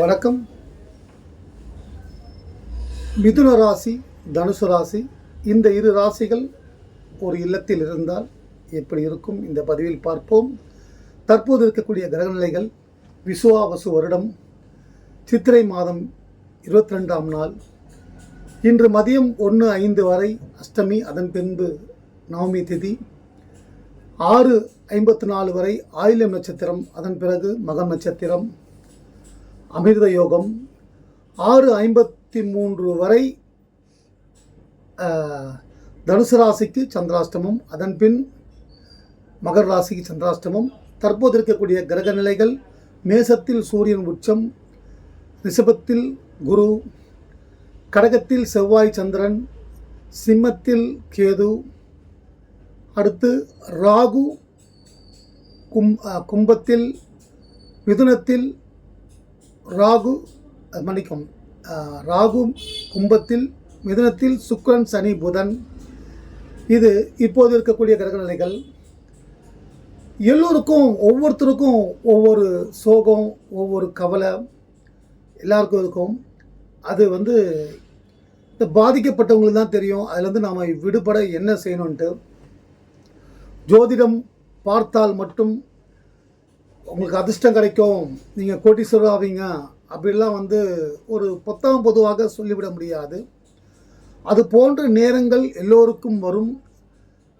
வணக்கம். மிதுன ராசி தனுசு ராசி இந்த இரு ராசிகள் ஒரு இல்லத்தில் இருந்தால் எப்படி இருக்கும்? இந்த பதிவில் பார்ப்போம். தற்போது இருக்கக்கூடிய கிரகநிலைகள் விசுவாவசு வருடம் சித்திரை மாதம் இருபத்தி ரெண்டாம் நாள். இன்று மதியம் ஒன்று ஐந்து வரை அஷ்டமி அதன் பின்பு நவமி திதி. ஆறு ஐம்பத்து நாலு வரை ஆயிலம் நட்சத்திரம் அதன் பிறகு மகம் நட்சத்திரம். அமிர்த யோகம் ஆறு ஐம்பத்தி மூன்று வரை தனுசு ராசிக்கு சந்திராஷ்டமம். அதன் பின் மகர ராசிக்கு சந்திராஷ்டமம். தற்போது இருக்கக்கூடிய கிரக நிலைகள் மேசத்தில் சூரியன் உச்சம் ரிஷபத்தில் குரு கடகத்தில் செவ்வாய் சந்திரன் சிம்மத்தில் கேது அடுத்து ராகு கும் கும்பத்தில் மிதுனத்தில் ராகு மன்னிக்கும் ராகு கும்பத்தில் மிதுனத்தில் சுக்ரன் சனி புதன். இது இப்போது இருக்கக்கூடிய கிரகநிலைகள். எல்லோருக்கும் ஒவ்வொருத்தருக்கும் ஒவ்வொரு சோகம் ஒவ்வொரு கவலை எல்லாருக்கும் இருக்கும். அது வந்து இந்த பாதிக்கப்பட்டவங்களுக்கு தான் தெரியும். அதுலேருந்து நாம் விடுபட என்ன செய்யணுன்ட்டு ஜோதிடம் பார்த்தால் மட்டும் உங்களுக்கு அதிர்ஷ்டம் கிடைக்கும். நீங்கள் கோட்டீஸ்வரர் ஆவீங்க அப்படிலாம் வந்து ஒரு புத்தகம் பொதுவாக சொல்லிவிட முடியாது. அது போன்ற நேரங்கள் எல்லோருக்கும் வரும்.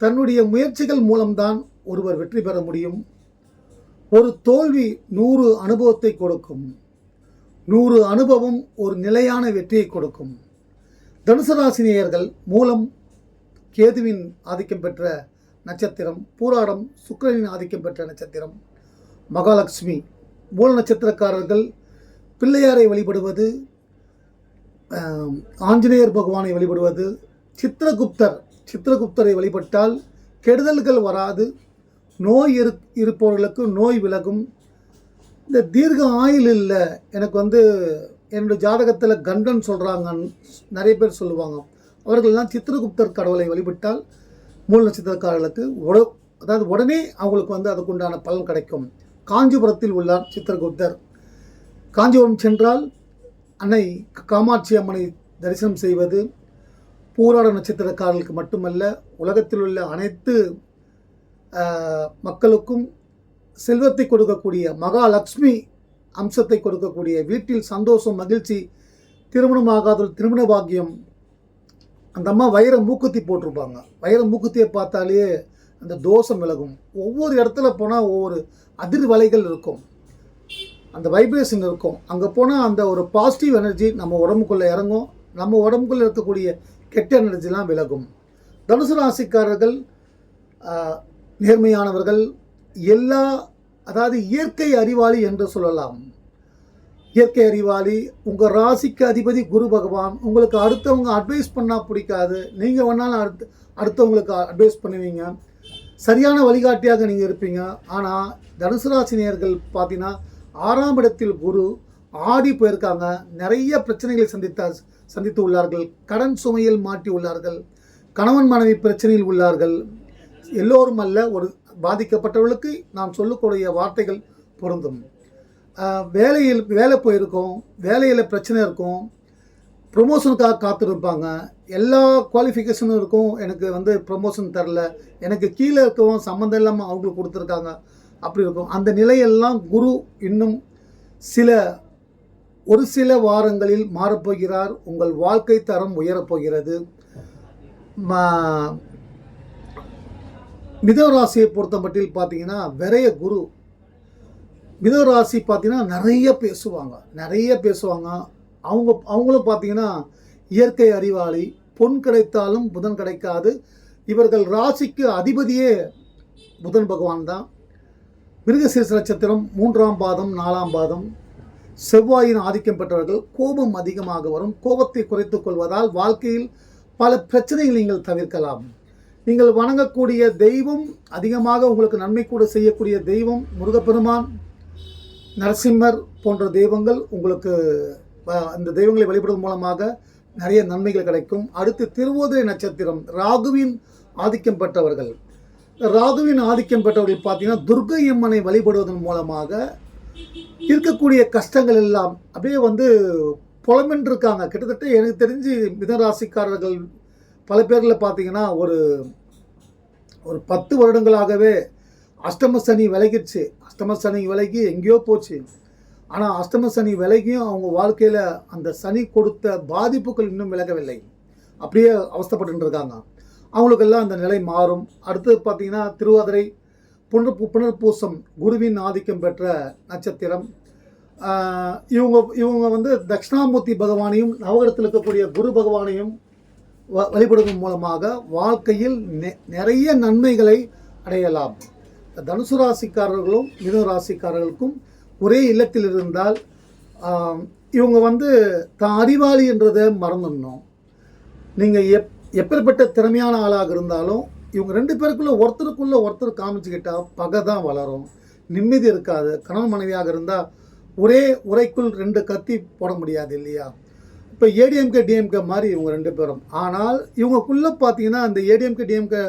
தன்னுடைய முயற்சிகள் மூலம்தான் ஒருவர் வெற்றி பெற முடியும். ஒரு தோல்வி நூறு அனுபவத்தை கொடுக்கும். நூறு அனுபவம் ஒரு நிலையான வெற்றியை கொடுக்கும். தனுசு ராசினியர்கள் மூலம் கேதுவின் ஆதிக்கம் பெற்ற நட்சத்திரம் பூராடம் சுக்கிரனின் ஆதிக்கம் பெற்ற நட்சத்திரம். மகாலட்சுமி மூல நட்சத்திரக்காரர்கள் பிள்ளையாரை வழிபடுவது ஆஞ்சநேயர் பகவானை வழிபடுவது சித்திரகுப்தர் சித்திரகுப்தரை வழிபட்டால் கெடுதல்கள் வராது நோய் இரு இருப்பவர்களுக்கு நோய் விலகும். இந்த தீர்க்க ஆயுள் இல்லை எனக்கு வந்து என்னுடைய ஜாதகத்தில் கண்டன் சொல்கிறாங்கன்னு நிறைய பேர் சொல்லுவாங்க. அவர்கள்லாம் சித்திரகுப்தர் கடவுளை வழிபட்டால் மூல நட்சத்திரக்காரர்களுக்கு உட அதாவது உடனே அவங்களுக்கு வந்து அதுக்குண்டான பலன் கிடைக்கும். காஞ்சிபுரத்தில் உள்ளார் சித்திரகுப்தர். காஞ்சிபுரம் சென்றால் அன்னை காமாட்சி அம்மனை தரிசனம் செய்வது பூராட நட்சத்திரக்காரர்களுக்கு மட்டுமல்ல உலகத்தில் உள்ள அனைத்து மக்களுக்கும் செல்வத்தை கொடுக்கக்கூடிய மகாலட்சுமி அம்சத்தை கொடுக்கக்கூடிய வீட்டில் சந்தோஷம் மகிழ்ச்சி திருமணமாகாத திருமண பாக்கியம் அந்த அம்மா வைர மூக்குத்தி போட்டிருப்பாங்க. வைர மூக்குத்தியை பார்த்தாலே அந்த தோஷம் விலகும். ஒவ்வொரு இடத்துல போனால் ஒவ்வொரு அதிர்வலைகள் இருக்கும். அந்த வைப்ரேஷன் இருக்கும். அங்கே போனால் அந்த ஒரு பாசிட்டிவ் எனர்ஜி நம்ம உடம்புக்குள்ளே இறங்கும். நம்ம உடம்புக்குள்ளே இருக்கக்கூடிய கெட்ட எனர்ஜிலாம் விலகும். தனுசு ராசிக்காரர்கள் நேர்மையானவர்கள் எல்லா அதாவது இயற்கை அறிவாளி என்று சொல்லலாம். இயற்கை அறிவாளி உங்கள் ராசிக்கு அதிபதி குரு பகவான் உங்களுக்கு அடுத்தவங்க அட்வைஸ் பண்ணால் பிடிக்காது. நீங்கள் வேணாலும் அடுத்து அடுத்தவங்களுக்கு அட்வைஸ் பண்ணுவீங்க. சரியான வழிகாட்டியாக நீங்கள் இருப்பீங்க. ஆனால் தனுசு ராசி நேர்கள் பார்த்தீங்கன்னா ஆறாம் இடத்தில் குரு ஆடி போயிருக்காங்க. நிறைய பிரச்சனைகளை சந்தித்த சந்தித்து உள்ளார்கள். கடன் சுமையில் மாட்டி உள்ளார்கள். கணவன் மனைவி பிரச்சனையில் உள்ளார்கள். எல்லோரும் அல்ல ஒரு பாதிக்கப்பட்டவர்களுக்கு நான் சொல்லக்கூடிய வார்த்தைகள் பொருந்தும். வேலையில் வேலை போயிருக்கோம். வேலையில் பிரச்சனை இருக்கும். ப்ரொமோஷனுக்காக காத்திருப்பாங்க. எல்லா குவாலிஃபிகேஷனும் இருக்கும். எனக்கு வந்து ப்ரொமோஷன் தரல. எனக்கு கீழே இருக்கவும் சம்மந்தம் இல்லாமல் அவங்களுக்கு கொடுத்துருக்காங்க. அப்படி இருக்கும். அந்த நிலையெல்லாம் குரு இன்னும் சில ஒரு சில வாரங்களில் மாறப்போகிறார். உங்கள் வாழ்க்கை தரம் உயரப்போகிறது. மிதராசியை ராசியை பொறுத்த மட்டில் பார்த்தீங்கன்னா விரைய குரு. மிதராசி ராசி பார்த்தீங்கன்னா நிறைய பேசுவாங்க. நிறைய பேசுவாங்க. அவங்க அவங்களும் பார்த்தீங்கன்னா இயற்கை அறிவாளி பொன் கிடைத்தாலும் புதன் கிடைக்காது. இவர்கள் ராசிக்கு அதிபதியே புதன் பகவான் தான். மிருகசீர்ஷ நட்சத்திரம் மூன்றாம் பாதம் நாலாம் பாதம். செவ்வாயின் ஆதிக்கம் பெற்றவர்கள் கோபம் அதிகமாக வரும். கோபத்தை குறைத்து கொள்வதால் வாழ்க்கையில் பல பிரச்சனைகளை நீங்கள் தவிர்க்கலாம். நீங்கள் வணங்கக்கூடிய தெய்வம் அதிகமாக உங்களுக்கு நன்மை கூட செய்யக்கூடிய தெய்வம் முருகப்பெருமான் நரசிம்மர் போன்ற தெய்வங்கள் உங்களுக்கு அந்த தெய்வங்களை வழிபடுவதன் மூலமாக நிறைய நன்மைகள் கிடைக்கும். அடுத்து திருவோதிரை நட்சத்திரம் ராகுவின் ஆதிக்கம் பெற்றவர்கள். ராகுவின் ஆதிக்கம் பெற்றவர்கள் பார்த்தீங்கன்னா துர்க்கை அம்மனை வழிபடுவதன் மூலமாக இருக்கக்கூடிய கஷ்டங்கள் எல்லாம் அப்படியே வந்து புலமென்றிருக்காங்க கிட்டத்தட்ட எனக்கு தெரிஞ்சு மிதராசிக்காரர்கள் பல பேரில் பார்த்தீங்கன்னா ஒரு ஒரு பத்து வருடங்களாகவே அஷ்டம சனி விலகிடுச்சு. அஷ்டம சனி விலகி எங்கேயோ போச்சு. ஆனால் அஷ்டம சனி விலகியும் அவங்க வாழ்க்கையில் அந்த சனி கொடுத்த பாதிப்புகள் இன்னும் விலகவில்லை. அப்படியே அவஸ்தப்பட்டு இருக்காங்க அவங்களுக்கெல்லாம் அந்த நிலை மாறும். அடுத்து பார்த்தீங்கன்னா திருவாதிரை புனர் புனர்பூசம் குருவின் ஆதிக்கம் பெற்ற நட்சத்திரம். இவங்க இவங்க வந்து தட்சிணாமூர்த்தி பகவானையும் நவகரத்தில் இருக்கக்கூடிய குரு பகவானையும் வ- வழிபடுவதன் மூலமாக வாழ்க்கையில் நெ- நிறைய நன்மைகளை அடையலாம். தனுசு ராசிக்காரர்களும் மிதுன ராசிக்காரர்களுக்கும் ஒரே இல்லத்தில் இருந்தால் இவங்க வந்து தான் அறிவாளி என்றதை மறந்துடணும். நீங்கள் எப் எப்பேற்பட்ட திறமையான ஆளாக இருந்தாலும் இவங்க ரெண்டு பேருக்குள்ள ஒருத்தருக்குள்ளே ஒருத்தர் காமிச்சுக்கிட்டால் பகை தான் வளரும். நிம்மதி இருக்காது. கணவன் மனைவியாக இருந்தால் ஒரே உரைக்குள் ரெண்டு கத்தி போட முடியாது இல்லையா? இப்போ ஏடிஎம்கே டிஎம்கே மாதிரி இவங்க ரெண்டு பேரும். ஆனால் இவங்கக்குள்ளே பார்த்தீங்கன்னா அந்த ஏடிஎம்கே டிஎம்கே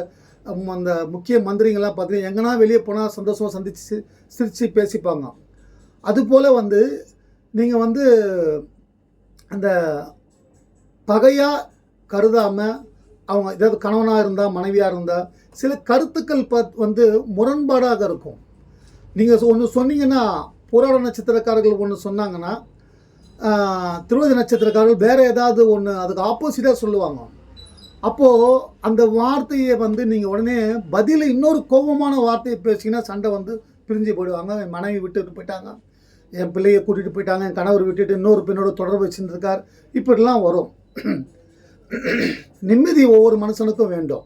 அந்த முக்கிய மந்திரிங்கள்லாம் பார்த்தீங்கன்னா எங்கன்னா வெளியே போனால் சந்தோஷமாக சந்திச்சு சிரித்து பேசிப்பாங்க. அதுபோல் வந்து நீங்கள் வந்து அந்த பகையாக கருதாமல் அவங்க ஏதாவது கணவனாக இருந்தால் மனைவியாக இருந்தால் சில கருத்துக்கள் பத் வந்து முரண்பாடாக இருக்கும். நீங்கள் ஒன்று சொன்னீங்கன்னா புராண நட்சத்திரக்காரர்கள் ஒன்று சொன்னாங்கன்னா திருவதி நட்சத்திரக்காரர்கள் வேறு ஏதாவது ஒன்று அதுக்கு ஆப்போசிட்டாக சொல்லுவாங்க. அப்போது அந்த வார்த்தையை வந்து நீங்கள் உடனே பதில் இன்னொரு கோபமான வார்த்தையை பேசிங்கன்னா சண்டை வந்து பிரிஞ்சு போயிடுவாங்க. மனைவி விட்டுட்டு போயிட்டாங்க. என் பிள்ளையை கூட்டிகிட்டு போயிட்டாங்க என் கணவர் விட்டுட்டு இன்னொரு பெண்ணோட தொடர்பு வச்சுருந்துருக்கார். இப்படிலாம் வரும். நிம்மதி ஒவ்வொரு மனுஷனுக்கும் வேண்டும்.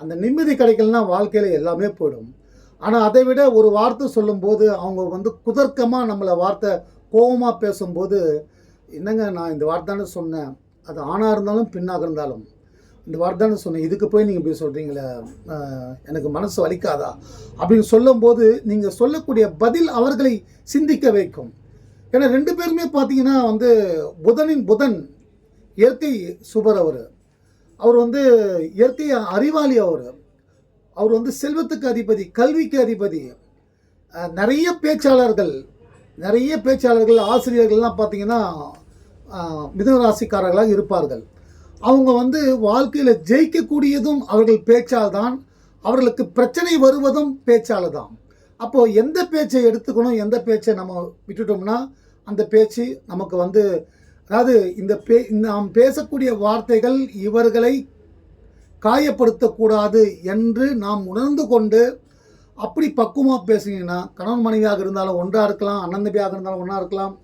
அந்த நிம்மதி கிடைக்கலனா வாழ்க்கையில் எல்லாமே போயிடும். ஆனால் அதை விட ஒரு வார்த்தை சொல்லும்போது அவங்க வந்து குதர்க்கமாக நம்மளை வார்த்தை கோபமாக பேசும்போது என்னங்க நான் இந்த வார்த்தைன்னு சொன்னேன். அது ஆணாக இருந்தாலும் பெண்ணாக இருந்தாலும். இந்த வார்த்தைன்னு சொன்னேன் இதுக்கு போய் நீங்கள் இப்படி சொல்கிறீங்களே எனக்கு மனசு வலிக்காதா? அப்படின்னு சொல்லும்போது நீங்கள் சொல்லக்கூடிய பதில் அவர்களை சிந்திக்க வைக்கும். ஏன்னா ரெண்டு பேருமே பார்த்தீங்கன்னா வந்து புதனின் புதன் இயற்கை சுபர் அவர். அவர் வந்து இயற்கை அறிவாளி அவர். அவர் வந்து செல்வத்துக்கு அதிபதி கல்விக்கு அதிபதி. நிறைய பேச்சாளர்கள் நிறைய பேச்சாளர்கள் ஆசிரியர்கள்லாம் பார்த்தீங்கன்னா அஹ், மிதுன ராசிக்காரர்களாக இருப்பார்கள். அவங்க வந்து வாழ்க்கையில் ஜெயிக்கக்கூடியதும் அவர்கள் பேச்சால் தான் அவர்களுக்கு பிரச்சனை வருவதும் பேச்சால் தான் அப்போது எந்த பேச்சை எடுத்துக்கணும் எந்த பேச்சை நம்ம விட்டுட்டோம்னா அந்த பேச்சு நமக்கு வந்து அதாவது இந்த பே நாம் பேசக்கூடிய வார்த்தைகள் இவர்களை காயப்படுத்தக்கூடாது என்று நாம் உணர்ந்து கொண்டு அப்படி பக்குவமாக பேசுனீங்கன்னா கணவன் மனைவியாக இருந்தாலும் ஒன்றாக இருக்கலாம் அண்ணன் தம்பியாக இருந்தாலும் ஒன்றா இருக்கலாம்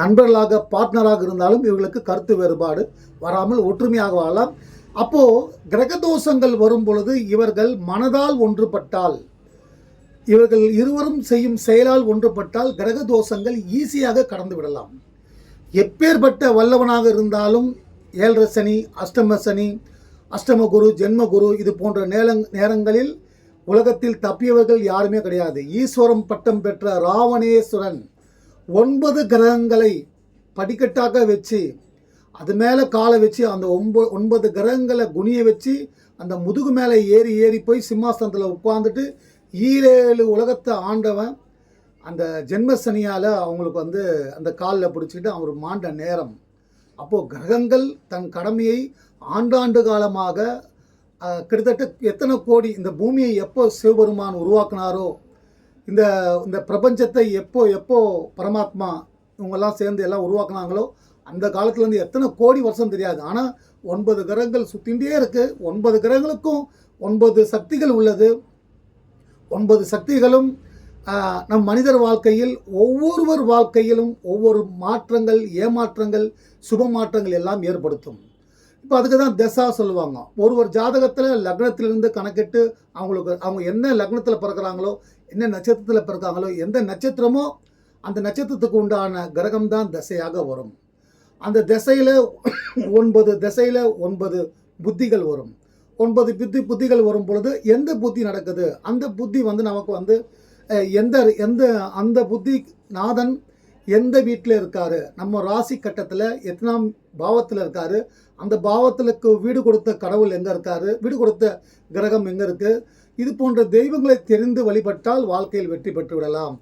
நண்பர்களாக பார்ட்னராக இருந்தாலும் இவர்களுக்கு கருத்து வேறுபாடு வராமல் ஒற்றுமையாக வாழலாம். அப்போது கிரகதோஷங்கள் வரும் பொழுது இவர்கள் மனதால் ஒன்றுபட்டால் இவர்கள் இருவரும் செய்யும் செயலால் ஒன்றுபட்டால் கிரக தோஷங்கள் ஈஸியாக கடந்து விடலாம். எப்பேற்பட்ட வல்லவனாக இருந்தாலும் ஏழரை சனி அஷ்டம சனி அஷ்டம குரு ஜென்ம குரு இது போன்ற நேரங் நேரங்களில் உலகத்தில் தப்பியவர்கள் யாருமே கிடையாது. ஈஸ்வரம் பட்டம் பெற்ற ராவணேஸ்வரன் ஒன்பது கிரகங்களை படிக்கட்டாக வச்சு அது மேலே காலை வச்சு அந்த ஒன்ப ஒன்பது கிரகங்களை குனிய வச்சு அந்த முதுகு மேலே ஏறி ஏறி போய் சிம்மாசனத்தில் உட்காந்துட்டு ஈரேழு உலகத்தை ஆண்டவன் அந்த ஜென்ம சனியால் அவங்களுக்கு வந்து அந்த காலில் பிடிச்சிக்கிட்டு அவர் மாண்ட நேரம். அப்போது கிரகங்கள் தன் கடமையை ஆண்டாண்டு காலமாக கிட்டத்தட்ட எத்தனை கோடி இந்த பூமியை எப்போ சிவபெருமான் உருவாக்குனாரோ இந்த இந்த பிரபஞ்சத்தை எப்போ எப்போ பரமாத்மா இவங்கெல்லாம் சேர்ந்து எல்லாம் உருவாக்குனாங்களோ அந்த காலத்துலேருந்து எத்தனை கோடி வருஷம் தெரியாது. ஆனால் ஒன்பது கிரகங்கள் சுத்தின்றே இருக்குது ஒன்பது கிரகங்களுக்கும் ஒன்பது சக்திகள் உள்ளது. ஒன்பது சக்திகளும் நம் மனிதர் வாழ்க்கையில் ஒவ்வொருவர் வாழ்க்கையிலும் ஒவ்வொரு மாற்றங்கள் ஏமாற்றங்கள் சுப மாற்றங்கள் எல்லாம் ஏற்படுத்தும். இப்போ அதுக்கு தான் தசா சொல்லுவாங்க. ஒருவர் ஜாதகத்தில் லக்னத்திலிருந்து கணக்கிட்டு அவங்களுக்கு அவங்க என்ன லக்னத்தில் பிறக்கிறாங்களோ என்ன நட்சத்திரத்தில் பிறக்காங்களோ எந்த நட்சத்திரமோ அந்த நட்சத்திரத்துக்கு உண்டான கிரகம் தான் தசையாக வரும். அந்த திசையில் ஒன்பது திசையில் ஒன்பது புத்திகள் வரும். ஒன்பது புத்தி புத்திகள் வரும் பொழுது எந்த புத்தி நடக்குது? அந்த புத்தி வந்து நமக்கு வந்து எந்த எந்த அந்த புத்தி நாதன் எந்த வீட்டில் இருக்கார்? நம்ம ராசி கட்டத்தில் எத்தனாம் பாவத்தில் இருக்கார்? அந்த பாவத்திலுக்கு வீடு கொடுத்த கடவுள் எங்கே இருக்கார்? வீடு கொடுத்த கிரகம் எங்கே இருக்குது இது போன்ற தெய்வங்களை தெரிந்து வழிபட்டால் வாழ்க்கையில் வெற்றி பெற்று விடலாம்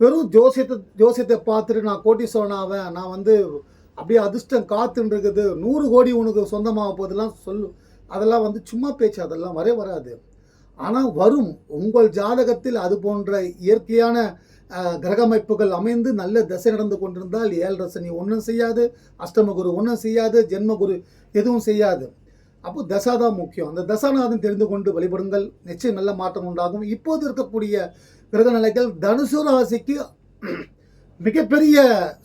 வெறும் ஜோசியத்தை ஜோசியத்தை பார்த்துட்டு நான் கோட்டி ஆவேன் நான் வந்து அப்படியே அதிர்ஷ்டம் காத்துன்னு இருக்குது நூறு கோடி உனக்கு சொந்தமாக போதெல்லாம் சொல்லு அதெல்லாம் வந்து சும்மா பேச்சு அதெல்லாம் வரே வராது. ஆனால் வரும். உங்கள் ஜாதகத்தில் அது போன்ற இயற்கையான கிரக அமைப்புகள் அமைந்து நல்ல திசை நடந்து கொண்டிருந்தால் ஏழரை சனி ஒன்றும் செய்யாது அஷ்டமகுரு ஒன்றும் செய்யாது ஜென்மகுரு எதுவும் செய்யாது. அப்போ தசா தான் முக்கியம். அந்த தசாநாதன் தெரிந்து கொண்டு வழிபடுங்கள். நிச்சயம் நல்ல மாற்றம் உண்டாகும். இப்போது இருக்கக்கூடிய கிரக நிலைகள் தனுசு ராசிக்கு மிகப்பெரிய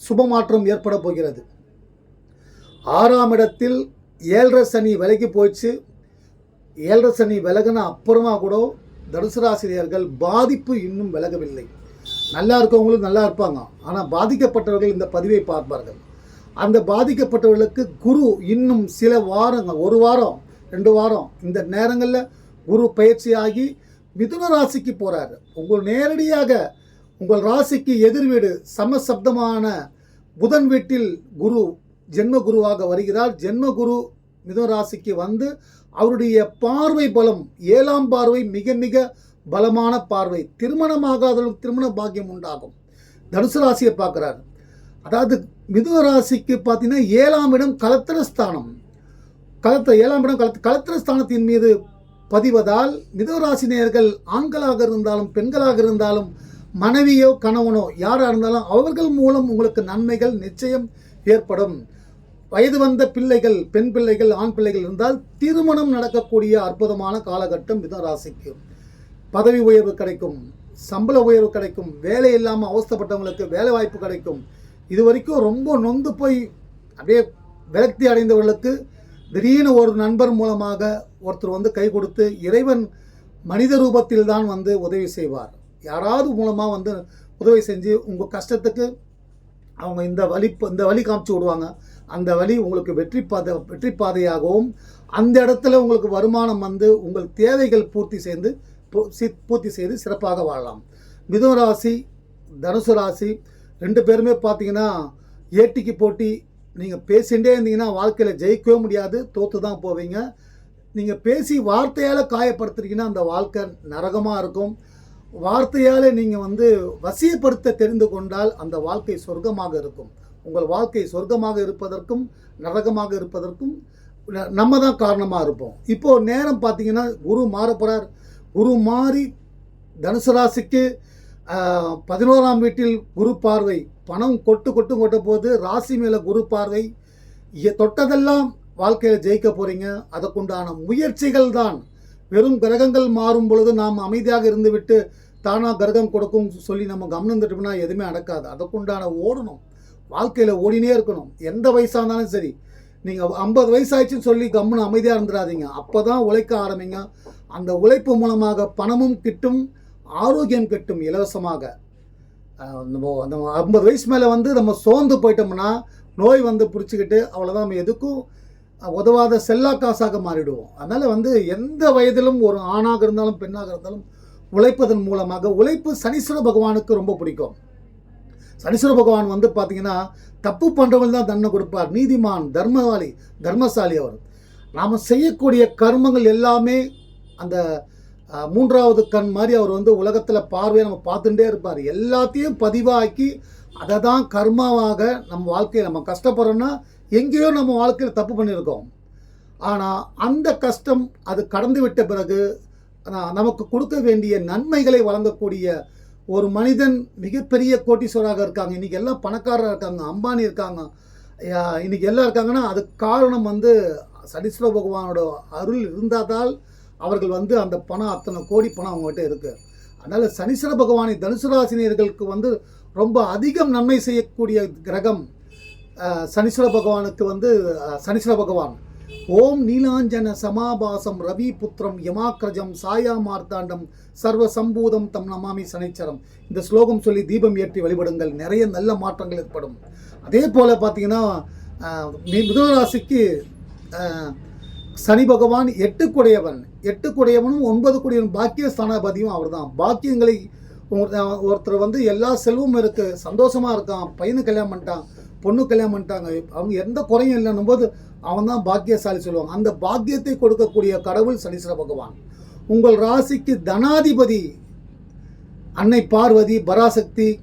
சுப மாற்றம் ஏற்பட போகிறது. ஆறாம் இடத்தில் ஏழரை சனி விலகி போச்சு. ஏழரை சனி விலகின அப்புறமா கூட தனுசு ராசிரியர்கள் பாதிப்பு இன்னும் விலகவில்லை. நல்லா இருக்கவங்களும் நல்லா இருப்பாங்க. ஆனால் பாதிக்கப்பட்டவர்கள் இந்த பதிவை பார்ப்பார்கள். அந்த பாதிக்கப்பட்டவர்களுக்கு குரு இன்னும் சில வாரங்கள் ஒரு வாரம் ரெண்டு வாரம் இந்த நேரங்களில் குரு பயிற்சியாகி மிதுன ராசிக்கு போகிறாரு உங்கள் நேரடியாக உங்கள் ராசிக்கு எதிர் வீடு சமசப்தமான புதன் வீட்டில் குரு ஜென்ம குருவாக வருகிறார். ஜென்ம குரு மிதுன ராசிக்கு வந்து அவருடைய பார்வை பலம் ஏழாம் பார்வை மிக மிக பலமான பார்வை. திருமணமாகாதவர்களுக்கு திருமண பாக்கியம் உண்டாகும். தனுசு ராசியை பார்க்குறாரு. அதாவது மிதுன ராசிக்கு பார்த்தீங்கன்னா ஏழாம் இடம் கலத்திரஸ்தானம். கலத்த ஏழாம் இடம் கலத் கலத்திரஸ்தானத்தின் மீது பதிவதால் மிதுன நேர்கள் ஆண்களாக இருந்தாலும் பெண்களாக இருந்தாலும் மனைவியோ கணவனோ யாராக இருந்தாலும் அவர்கள் மூலம் உங்களுக்கு நன்மைகள் நிச்சயம் ஏற்படும். வயது வந்த பிள்ளைகள் பெண் பிள்ளைகள் ஆண் பிள்ளைகள் இருந்தால் திருமணம் நடக்கக்கூடிய அற்புதமான காலகட்டம் மிதுனராசிக்கு. பதவி உயர்வு கிடைக்கும் சம்பள உயர்வு கிடைக்கும் வேலை இல்லாமல் அவஸ்தைப்பட்டவங்களுக்கு வேலை வாய்ப்பு கிடைக்கும். இது வரைக்கும் ரொம்ப நொந்து போய் அப்படியே விரக்தி அடைந்தவர்களுக்கு திடீர்னு ஒரு நண்பர் மூலமாக ஒருத்தர் வந்து கை கொடுத்து இறைவன் மனித ரூபத்தில் தான் வந்து உதவி செய்வார். யாராவது மூலமாக வந்து உதவி செஞ்சு உங்கள் கஷ்டத்துக்கு அவங்க இந்த வழி இந்த வழி காமிச்சு விடுவாங்க. அந்த வழி உங்களுக்கு வெற்றி பாதை வெற்றி பாதையாகவும் அந்த இடத்துல உங்களுக்கு வருமானம் வந்து உங்கள் தேவைகள் பூர்த்தி செய்து பூ- சி- பூர்த்தி செய்து சிறப்பாக வாழலாம். மிதுன ராசி தனுசு ராசி ரெண்டு பேருமே பார்த்தீங்கன்னா ஏட்டிக்கு போட்டி நீங்கள் பேசிகிட்டே இருந்தீங்கன்னா வாழ்க்கையில் ஜெயிக்கவே முடியாது தோற்று தான் போவீங்க. நீங்கள் பேசி வார்த்தையால் காயப்படுத்துறீங்கன்னா அந்த வாழ்க்கை நரகமாக இருக்கும். வார்த்தையால் நீங்கள் வந்து வசியப்படுத்த தெரிந்து கொண்டால் அந்த வாழ்க்கை சொர்க்கமாக இருக்கும். உங்கள் வாழ்க்கை சொர்க்கமாக இருப்பதற்கும் நரகமாக இருப்பதற்கும் ந- நம்ம தான் காரணமாக இருப்போம். இப்போது நேரம் பார்த்தீங்கன்னா குரு மாறப்படுறார் குரு மாறி தனுசு ராசிக்கு பதினோராம் வீட்டில் குரு பார்வை. பணம் கொட்டு கொட்டு கொட்ட போது ராசி மேலே குரு பார்வை. தொட்டதெல்லாம் வாழ்க்கையில் ஜெயிக்க போகிறீங்க அதற்குண்டான முயற்சிகள் தான். வெறும் கிரகங்கள் மாறும் பொழுது நாம் அமைதியாக இருந்துவிட்டு தானாக கிரகம் கொடுக்கும் சொல்லி நம்ம கவனம் எதுவுமே நடக்காது. அதற்குண்டான ஓடணும். வாழ்க்கையில் ஓடினே இருக்கணும். எந்த வயசாக இருந்தாலும் சரி. நீங்கள் ஐம்பது வயசாயிடுச்சுன்னு சொல்லி கம்முன்னு அமைதியாக இருந்துடாதீங்க. அப்போ தான் உழைக்க ஆரம்பிங்க. அந்த உழைப்பு மூலமாக பணமும் கிட்டும். ஆரோக்கியம் கட்டும் இலவசமாக நம்ம அந்த ஐம்பது வயசு மேலே வந்து நம்ம சோர்ந்து போயிட்டோம்னா நோய் வந்து பிடிச்சிக்கிட்டு அவ்வளோதான் நம்ம எதுக்கும் உதவாத செல்லா காசாக மாறிடுவோம். அதனால் வந்து எந்த வயதிலும் ஒரு ஆணாக இருந்தாலும் பெண்ணாக இருந்தாலும் உழைப்பதன் மூலமாக உழைப்பு சனீஸ்வர பகவானுக்கு ரொம்ப பிடிக்கும். சனீஸ்வர பகவான் வந்து பார்த்தீங்கன்னா தப்பு பண்ணுறவங்க தான் தண்டனை கொடுப்பார். நீதிமான் தர்மவாளி தர்மசாலி அவர். நாம் செய்யக்கூடிய கர்மங்கள் எல்லாமே அந்த மூன்றாவது கண் மாதிரி அவர் வந்து உலகத்தில் பார்வையை நம்ம பார்த்துட்டே இருப்பார். எல்லாத்தையும் பதிவாக்கி அதை தான் கர்மாவாக நம்ம வாழ்க்கையை நம்ம கஷ்டப்படுறோன்னா எங்கேயோ நம்ம வாழ்க்கையில் தப்பு பண்ணியிருக்கோம். ஆனால் அந்த கஷ்டம் அது கடந்து விட்ட பிறகு நமக்கு கொடுக்க வேண்டிய நன்மைகளை வழங்கக்கூடிய ஒரு மனிதன் மிகப்பெரிய கோட்டீஸ்வராக இருக்காங்க. இன்றைக்கி எல்லாம் பணக்காரராக இருக்காங்க அம்பானி இருக்காங்க. இன்றைக்கி எல்லாம் இருக்காங்கன்னா அதுக்கு காரணம் வந்து சனீஸ்வர பகவானோட அருள் இருந்தாதால் அவர்கள் வந்து அந்த பணம் அத்தனை கோடி பணம் அவங்ககிட்ட இருக்குது அதனால் சனீஸ்வர பகவானை தனுசு ராசினியர்களுக்கு வந்து ரொம்ப அதிகம் நன்மை செய்யக்கூடிய கிரகம் சனீஸ்வர பகவானுக்கு வந்து சனீஸ்வர பகவான். ஓம் நீலாஞ்சன சமாபாசம் ரவி புத்திரம் யமாக்ரஜம் சாயா மார்த்தாண்டம் சர்வ சம்பூதம் தம் நமாமி சனைச்சரம். இந்த ஸ்லோகம் சொல்லி தீபம் ஏற்றி வழிபடுங்கள். நிறைய நல்ல மாற்றங்கள் ஏற்படும். அதே போல் பார்த்தீங்கன்னா அஹ், மிதுன ராசிக்கு சனி பகவான் எட்டுக்குடையவன். எட்டு குடையவனும் ஒன்பது குடையவன் பாக்கிய ஸ்தானாபதியும் அவர் தான் பாக்கியங்களை ஒரு- ஒருத்தர் வந்து எல்லா செல்வமும் இருக்கு. சந்தோஷமா இருக்கான். பையனு கல்யாணம் பண்ணிட்டான். பொண்ணு கல்யாணம் பண்ணிட்டாங்க. அவங்க எந்த குறையும் இல்லைன்னும் போது அவன் தான் பாக்கியசாலி சொல்லுவாங்க. அந்த பாக்கியத்தை கொடுக்கக்கூடிய கடவுள் சனீஸ்வர பகவான். உங்கள் ராசிக்கு தனாதிபதி அன்னை பார்வதி பராசக்தி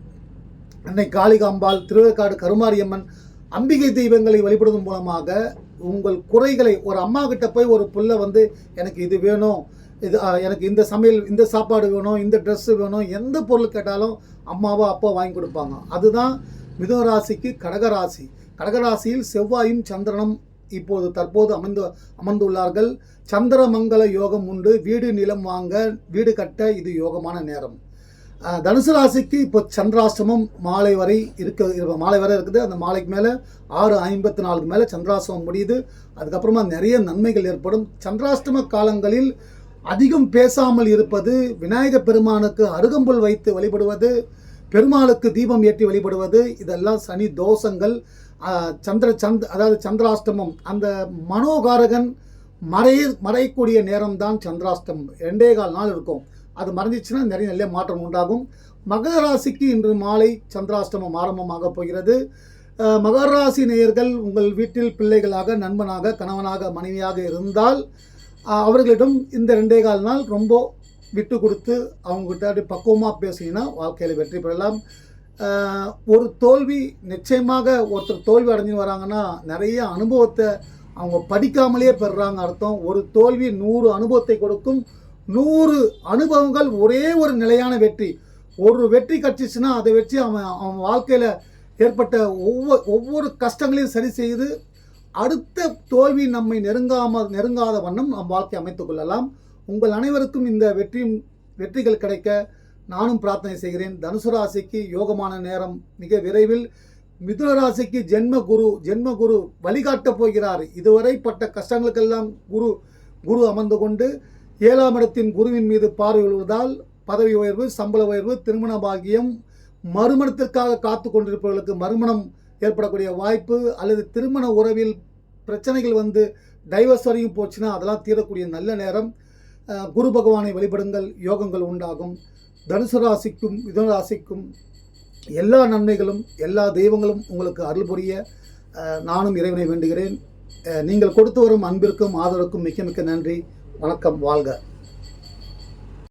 அன்னை காளிகாம்பாள் திருவேற்காடு கருமாரியம்மன் அம்பிகை தெய்வங்களை வழிபடுவதன் மூலமாக உங்கள் குறைகளை ஒரு அம்மா கிட்ட போய் ஒரு புள்ள வந்து எனக்கு இது வேணும் இது எனக்கு இந்த சமையல் இந்த சாப்பாடு வேணும் இந்த ட்ரெஸ்ஸு வேணும் எந்த பொருள் கேட்டாலும் அம்மாவோ அப்பா வாங்கி கொடுப்பாங்க. அதுதான் மிதுன ராசிக்கு கடகராசி. கடகராசியில் செவ்வாயும் சந்திரனும் இப்போது தற்போது அமர்ந்து அமர்ந்துள்ளார்கள். சந்திரமங்கல யோகம் உண்டு. வீடு நிலம் வாங்க வீடு கட்ட இது யோகமான நேரம். தனுசு ராசிக்கு இப்போ சந்திராஷ்டமம் மாலை வரை இருக்க மாலை வரை இருக்குது. அந்த மாலைக்கு மேலே ஆறு ஐம்பத்தி நாலுக்கு மேலே சந்திராஷ்டமம் முடியுது. அதுக்கப்புறமா நிறைய நன்மைகள் ஏற்படும். சந்திராஷ்டம காலங்களில் அதிகம் பேசாமல் இருப்பது விநாயக பெருமானுக்கு அருகம்புல் வைத்து வழிபடுவது பெருமாளுக்கு தீபம் ஏற்றி வழிபடுவது இதெல்லாம் சனி தோஷங்கள். சந்திர சந்த் அதாவது சந்திராஷ்டமம் அந்த மனோகாரகன் மறைய மறையக்கூடிய நேரம்தான் சந்திராஷ்டமம். ரெண்டே கால் நாள் இருக்கும். அது மறைஞ்சிச்சுன்னா நிறைய நல்ல மாற்றம் உண்டாகும். மகர ராசிக்கு இன்று மாலை சந்திராஷ்டமம் ஆரம்பமாக போகிறது. மகர ராசி நேயர்கள் உங்கள் வீட்டில் பிள்ளைகளாக நண்பனாக கணவனாக மனைவியாக இருந்தால் அவர்களிடம் இந்த ரெண்டே கால் நாள் ரொம்ப விட்டு கொடுத்து அவங்ககிட்ட பக்குவமாக பேசினீங்கன்னா வாழ்க்கையில் வெற்றி பெறலாம். ஒரு தோல்வி நிச்சயமாக ஒருத்தர் தோல்வி அடைஞ்சு வராங்கன்னா நிறைய அனுபவத்தை அவங்க படிக்காமலேயே பெறுறாங்க அர்த்தம். ஒரு தோல்வி நூறு அனுபவத்தை கொடுக்கும். நூறு அனுபவங்கள் ஒரே ஒரு நிலையான வெற்றி. ஒரு வெற்றி கட்சிச்சுன்னா அதை வச்சு அவன் அவன் வாழ்க்கையில் ஏற்பட்ட ஒவ்வொரு ஒவ்வொரு கஷ்டங்களையும் சரி செய்து அடுத்த தோல்வி நம்மை நெருங்காம நெருங்காத வண்ணம் நம் வாழ்க்கை அமைத்துக் கொள்ளலாம். உங்கள் அனைவருக்கும் இந்த வெற்றியும் வெற்றிகள் கிடைக்க நானும் பிரார்த்தனை செய்கிறேன். தனுசு ராசிக்கு யோகமான நேரம் மிக விரைவில். மிதுன ராசிக்கு ஜென்ம குரு ஜென்ம குரு வழிகாட்டப் போகிறார். இதுவரை பட்ட கஷ்டங்களுக்கெல்லாம் குரு குரு அமர்ந்து கொண்டு ஏழாம் இடத்தின் குருவின் மீது பார்வை விழுவதால் பதவி உயர்வு சம்பள உயர்வு திருமண பாக்கியம் மறுமணத்திற்காக காத்து கொண்டிருப்பவர்களுக்கு மறுமணம் ஏற்படக்கூடிய வாய்ப்பு அல்லது திருமண உறவில் பிரச்சனைகள் வந்து டைவர்ஸ் வரையும் போச்சுன்னா அதெல்லாம் தீரக்கூடிய நல்ல நேரம். குரு பகவானை வழிபடுங்கள் யோகங்கள் உண்டாகும். தனுசு ராசிக்கும் மிதுன ராசிக்கும் எல்லா நன்மைகளும் எல்லா தெய்வங்களும் உங்களுக்கு அருள் புரிய நானும் இறைவனை வேண்டுகிறேன். நீங்கள் கொடுத்து வரும் அன்பிற்கும் ஆதரவுக்கும் மிக்க மிக்க நன்றி. வணக்கம் வாழ்க.